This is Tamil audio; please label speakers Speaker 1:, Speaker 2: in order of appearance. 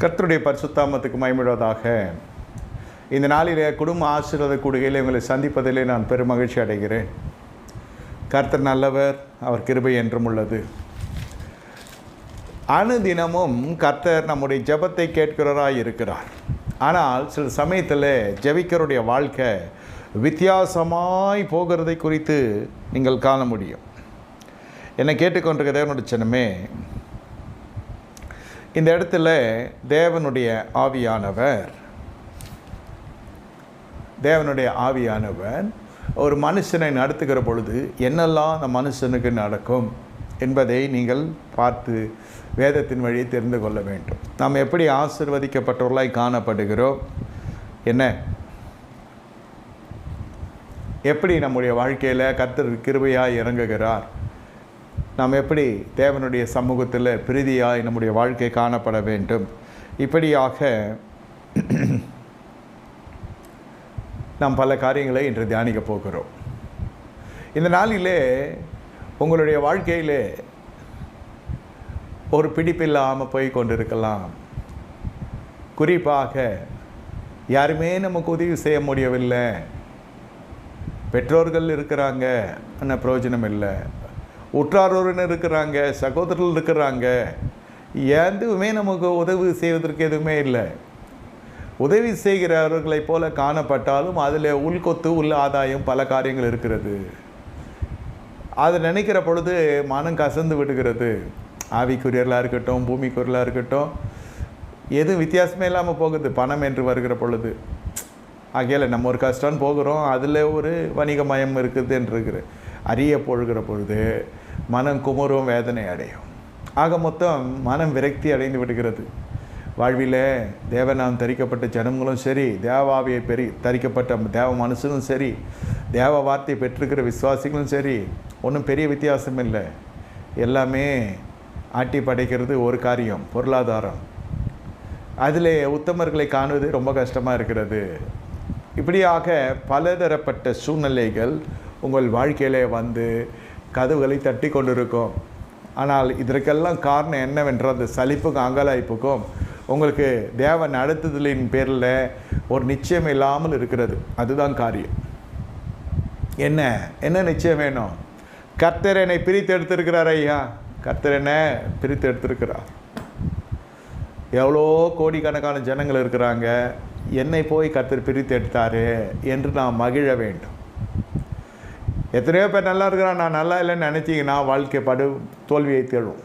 Speaker 1: கர்த்தருடைய பரிசுத்தாமத்துக்கு மயமிடுவதாக இந்த நாளிலே குடும்ப ஆசீர்வாத கூடுகையில் உங்களை சந்திப்பதிலே நான் பெரும் மகிழ்ச்சி அடைகிறேன். கர்த்தர் நல்லவர் அவர் கிருபை என்றும் உள்ளது. அணுதினமும் கர்த்தர் நம்முடைய ஜெபத்தை கேட்கிறவராக இருக்கிறார். ஆனால் சில சமயத்தில் ஜெபிக்கிறவருடைய வாழ்க்கை வித்தியாசமாய் போகிறதை குறித்து நீங்கள் காண முடியும். என்னை கேட்டுக்கொண்டிருக்க தேவனுடைய சின்னமே இந்த இடத்துல தேவனுடைய ஆவியானவர். தேவனுடைய ஆவியானவர் ஒரு மனுஷனை நடத்துகிற பொழுது என்னெல்லாம் அந்த மனுஷனுக்கு நடக்கும் என்பதை நீங்கள் பார்த்து வேதத்தின் வழி தெரிந்து கொள்ள வேண்டும். நாம் எப்படி ஆசிர்வதிக்கப்பட்டவர்களாய் காணப்படுகிறோம்? என்ன? எப்படி நம்முடைய வாழ்க்கையில் கர்த்தர் கிருபையாய் இறங்குகிறார்? நாம் எப்படி தேவனுடைய சமூகத்தில் பிரீதியாய் நம்முடைய வாழ்க்கை காணப்பட வேண்டும்? இப்படியாக நாம் பல காரியங்களை இன்று தியானிக்க போகிறோம். இந்த நாளிலே உங்களுடைய வாழ்க்கையிலே ஒரு பிடிப்பில்லாமல் போய் கொண்டிருக்கலாம். குறிப்பாக யாருமே நமக்கு உதவி செய்ய முடியவில்லை. பெற்றோர்கள் இருக்கிறாங்க ஆனால் பிரயோஜனம் இல்லை. உற்றாரோருன்னு இருக்கிறாங்க சகோதரர்கள் இருக்கிறாங்க. எதுவுமே நமக்கு உதவி செய்வதற்கு எதுவுமே இல்லை. உதவி செய்கிறவர்களைப் போல காணப்பட்டாலும் அதில் உள்கொத்து உள்ள ஆதாயம் பல காரியங்கள் இருக்கிறது. அதை நினைக்கிற பொழுது மனம் கசந்து விடுகிறது. ஆவிக்குரியர்களாக இருக்கட்டும் பூமிக்குரியலாக இருக்கட்டும் எதுவும் வித்தியாசமே இல்லாமல் போகுது. பணம் என்று வருகிற பொழுது. ஆகையால் நம்ம ஒரு கஷ்டம்னு போகிறோம் அதில் ஒரு வணிகமயம் இருக்குது என்று இருக்கிறேன் அறிய பொழுகிற பொழுது மனம் குமரும் வேதனை அடையும். ஆக மொத்தம் மனம் விரக்தி அடைந்து விடுகிறது. வாழ்வில் தேவனாம் தரிக்கப்பட்ட ஜனங்களும் சரி தேவாவியை பெரி தரிக்கப்பட்ட தேவ மனுஷனும் சரி தேவ வார்த்தையை பெற்றிருக்கிற விசுவாசிகளும் சரி ஒன்றும் பெரிய வித்தியாசம் இல்லை. எல்லாமே ஆட்டி படைக்கிறது ஒரு காரியம் பொருளாதாரம். அதில் உத்தமர்களை காணுவது ரொம்ப கஷ்டமாக இருக்கிறது. இப்படியாக பலதரப்பட்ட சூழ்நிலைகள் உங்கள் வாழ்க்கையிலே வந்து கதவுகளை தட்டி கொண்டிருக்கும். ஆனால் இதற்கெல்லாம் காரணம் என்னவென்றால் அந்த சலிப்புக்கும் அங்கலாய்ப்புக்கும் உங்களுக்கு தேவன் அடுத்ததுலின் பேரில் ஒரு நிச்சயம் இல்லாமல் இருக்கிறது. அதுதான் காரியம். என்ன? என்ன நிச்சயம் வேணும்? கர்த்தர் என்னை பிரித்து எடுத்திருக்கிறார் ஐயா. கர்த்தர் என்ன பிரித்து எடுத்திருக்கிறார். எவ்வளோ கோடிக்கணக்கான ஜனங்கள் இருக்கிறாங்க. என்னை போய் கர்த்தர் பிரித்து எடுத்தார் என்று நான் மகிழ வேண்டும். எத்தனையோ பேர் நல்லா இருக்கிறான் நான் நல்லா இல்லைன்னு நினச்சிங்கன்னா வாழ்க்கை படு தோல்வியை தேடும்.